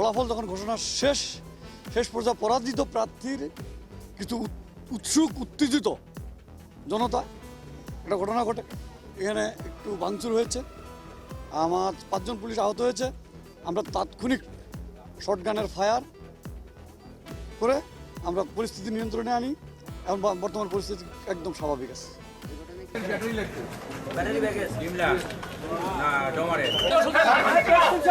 ফলাফল যখন ঘোষণা শেষ। শেষ পর্যায়ে পরাজিত প্রার্থীর কিছু উৎসুক উত্তেজিত জনতা। একটা ঘটনা ঘটে। এখানে একটু ভাঙচুর হয়েছে। আমার পাঁচজন পুলিশ আহত হয়েছে। আমরা তাৎক্ষণিক শর্টগানের ফায়ার করে আমরা পরিস্থিতি নিয়ন্ত্রণে আনি। এবং বর্তমান পরিস্থিতি একদম স্বাভাবিক আছে। বিমলা না ডোমারে কুমার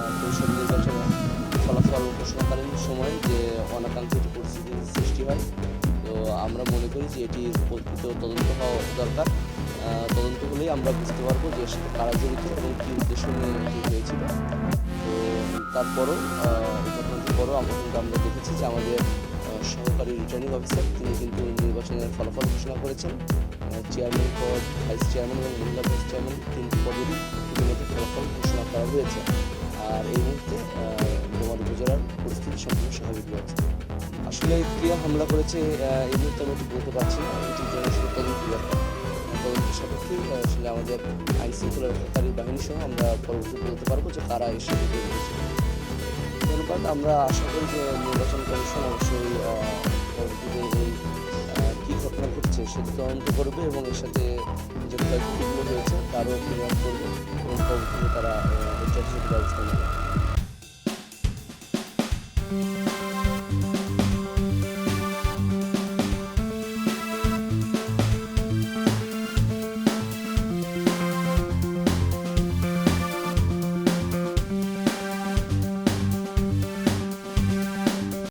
ফলাফল ঘোষণাকালীন সময় যে অনাকাঙ্ক্ষিত পরিস্থিতির সৃষ্টি হয়, তো আমরা মনে করি যে এটি প্রকৃত তদন্ত হওয়া দরকার। তদন্ত হলেই আমরা বুঝতে পারব যে কারা জড়িত এবং কী উদ্দেশ্য নিয়ে এটি হয়েছিল। তো তারপরও পরও আমরা কিন্তু আমরা দেখেছি যে আমাদের সহকারী রিটার্নিং অফিসার তিনি কিন্তু নির্বাচনের ফলাফল ঘোষণা করেছেন। চেয়ারম্যান পদ ভাইস চেয়ারম্যান এবং মহিলা ভাইস চেয়ারম্যান তিনটি পদেরই ইতিমধ্যে ফলাফল ঘোষণা করা হয়েছে। আর এই মুহূর্তে উপজেলার পরিস্থিতি সম্পূর্ণ স্বাভাবিক রয়েছে। আসলে কে হামলা করেছে এই মুহূর্তে আমি বলতে পারছি না। তদন্ত সাপেক্ষে আসলে আমাদের আইন শৃঙ্খলা রক্ষাকারী বাহিনী সহ আমরা পরবর্তী বলতে পারব যে কারা এর ধন্যবাদ, আমরা আশা করি যে নির্বাচন কমিশন অবশ্যই পরবর্তীতে এই কী ঘটনা ঘটছে সেটি তদন্ত করবে এবং এর সাথে যে ক্ষয়ক্ষতিগুলো হয়েছে তারও ক্লিয়ার করবে এবং পরবর্তীতে তারা যথাযথ ব্যবস্থা নেবে। you